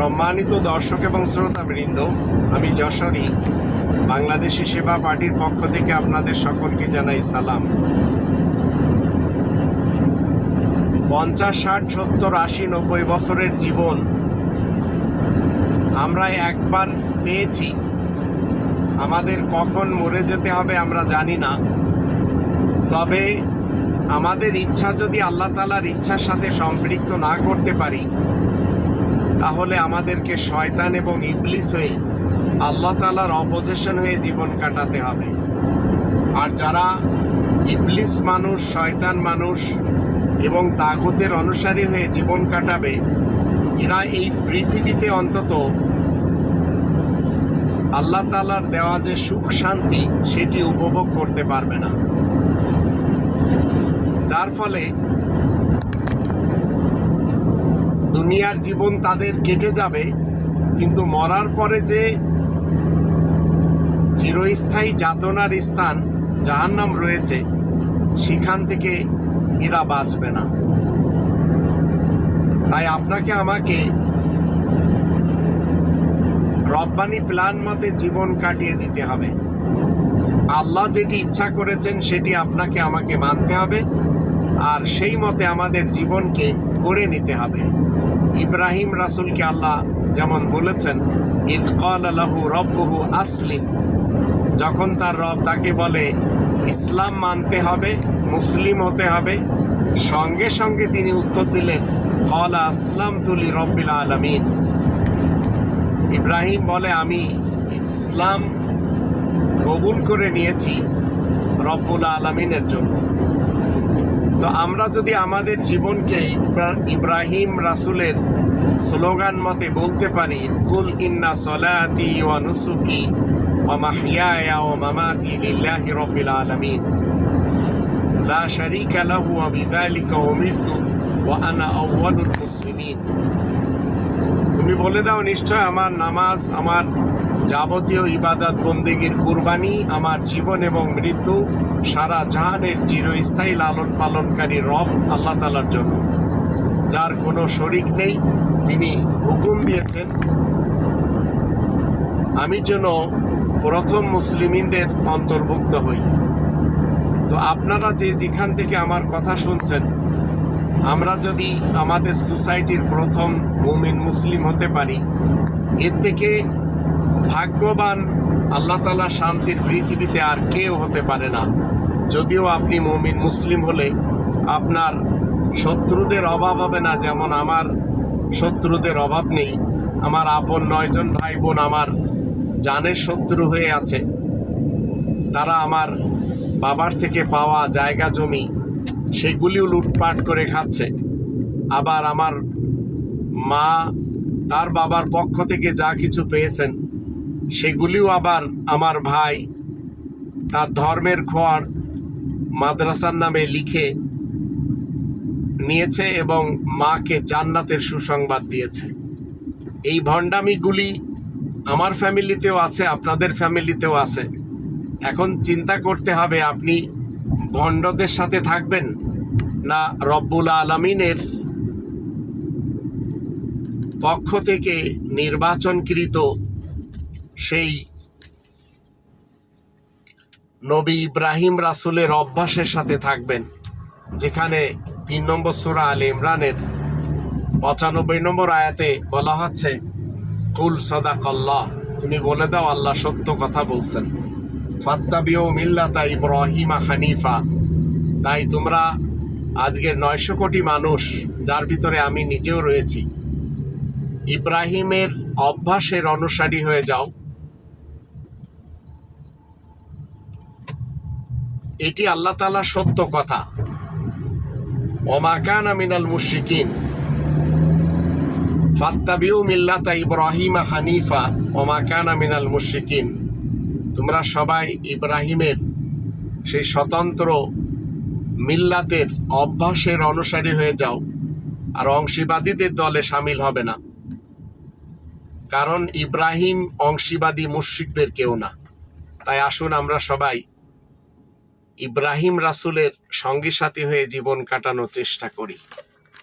সম্মানিত দর্শক এবং শ্রোতা বৃন্দ আমি যশোরী, বাংলাদেশি সেবা পার্টির পক্ষ থেকে আপনাদের সকলকে জানাই সালাম। পঞ্চাশ, ষাট, সত্তর, আশি, নব্বই বছরের জীবন আমরা একবার পেয়েছি। আমাদের কখন মরে যেতে হবে আমরা জানি না। তবে আমাদের ইচ্ছা যদি আল্লাহ তালার ইচ্ছার সাথে সম্পৃক্ত না করতে পারি তাহলে আমাদেরকে শয়তান এবং ইবলিস হয়ে আল্লাহ তালার অপোজিশন হয়ে জীবন কাটাতে হবে। আর যারা ইবলিস মানুষ, শয়তান মানুষ এবং তাগতের অনুসারী হয়ে জীবন কাটাবে, এরা এই পৃথিবীতে অন্তত আল্লাহ তালার দেওয়া যে সুখ শান্তি, সেটি উপভোগ করতে পারবে না। যার ফলে দুনিয়ার জীবন তাদের কেটে যাবে, কিন্তু মরার পরে যে চিরস্থায়ী যাতনার স্থান জাহান্নাম রয়েছে, সেখান থেকে এরা বাঁচবে না। তাই আপনাকে আমাকে রব্বানি প্ল্যান মতে জীবন কাটিয়ে দিতে হবে। আল্লাহ যেটি ইচ্ছা করেছেন, সেটি আপনাকে আমাকে মানতে হবে, আর সেই মতে আমাদের জীবনকে গড়ে নিতে হবে। ইব্রাহিম রাসুলকে আল্লাহ যেমন বলেছেন, ইদ কল আল্লাহু রব্বহু আসলিম। যখন তার রব তাকে বলে, ইসলাম মানতে হবে, মুসলিম হতে হবে। সঙ্গে সঙ্গে তিনি উত্তর দিলেন কল আসলাম তুলি রব্বিল আলমিন। ইব্রাহিম বলে, আমি ইসলাম কবুল করে নিয়েছি রব্বুল আলমিনের জন্য। তো আমরা যদি আমাদের জীবনকে ইব্রাহিম রাসুলের স্লোগান মতে বলতে পারি, কুল ইন্না সলাতি ওয়া নুসুকি ওয়া মাহইয়ায়া ওয়া মামাতি লিল্লাহি রাব্বিল আলামিন। লা শারীকা লাহু ওয়া বিযালিকা উমিরতু ওয়া আনা আউয়ালুল মুসলিমিন। তুমি বলে দাও নিশ্চয় আমার নামাজ, আমার যাবতীয় ইবাদত বন্দেগীর কুরবানি, আমার জীবন এবং মৃত্যু, সারা জাহানের চিরস্থায়ী লালন পালনকারী রব আল্লাহ তালার জন্য। যার কোনো শরিক নেই, তিনি হুকুম দিয়েছেন, আমি যেন প্রথম মুসলিমিনদের অন্তর্ভুক্ত হই। তো আপনারা যে যেখান থেকে আমার কথা শুনছেন, আমরা যদি আমাদের সোসাইটির প্রথম মুমিন মুসলিম হতে পারি, এর থেকে ভাগ্যবান, আল্লাহ তালা শান্তির পৃথিবীতে আর কেউ হতে পারে না। যদিও আপনি মুমিন, মুসলিম হলে আপনার শত্রুদের অভাব হবে না, যেমন আমার শত্রুদের অভাব নেই। আমার আপন নয়জন ভাই বোন আমার জানের শত্রু হয়ে আছে। তারা আমার বাবার থেকে পাওয়া জায়গা, জমি, সেগুলিও লুটপাট করে খাচ্ছে। আবার আমার মা তার বাবার পক্ষ থেকে যা কিছু পেয়েছেন সেগুলিও আবার আমার ভাই তার ধর্মের খোয়ার মাদ্রাসার নামে লিখে নিয়েছে এবং মাকে জান্নাতের সুসংবাদ দিয়েছে। এই ভণ্ডামিগুলি আমার ফ্যামিলিতেও আছে, আপনাদের ফ্যামিলিতেও আছে। এখন চিন্তা করতে হবে, আপনি ভণ্ডদের সাথে থাকবেন না রব্বুল আলমিনের পক্ষ থেকে নির্বাচনকৃত সেই নবী ইব্রাহিম রাসুলের অভ্যাসের সাথে থাকবেন, যেখানে তিন নম্বর সুরা আল ইমরানের পঁচানব্বই নম্বর আয়াতে বলা হচ্ছে, কুল সদা কল্লাহ তুমি বলে দাও, আল্লাহ সত্য কথা বলছেন। ফাত্তাবিও মিল্লাতা ইব্রাহিমা হানিফা তাই তোমরা আজকের নয়শো কোটি মানুষ, যার ভিতরে আমি নিজেও রয়েছি, ইব্রাহিমের অভ্যাসের অনুসারী হয়ে যাও। এটি আল্লাহ তালার সত্য কথা। ওমাকান মিনাল মুশরিকিন। ফাত্তাবিউ মিল্লাতা ইব্রাহিমা হানিফা ওমাকান মিনাল মুশরিকিন। তোমরা সবাই ইব্রাহিমের সেই স্বতন্ত্র মিল্লাতের অভ্যাসের অনুসারী হয়ে যাও, আর অংশীবাদীদের দলে সামিল হবে না। কারণ ইব্রাহিম অংশীবাদী মুশ্রিকদের কেউ না। তাই আসুন আমরা সবাই ইব্রাহিম রাসুলের সঙ্গী সাথী হয়ে জীবন কাটানোর চেষ্টা করি।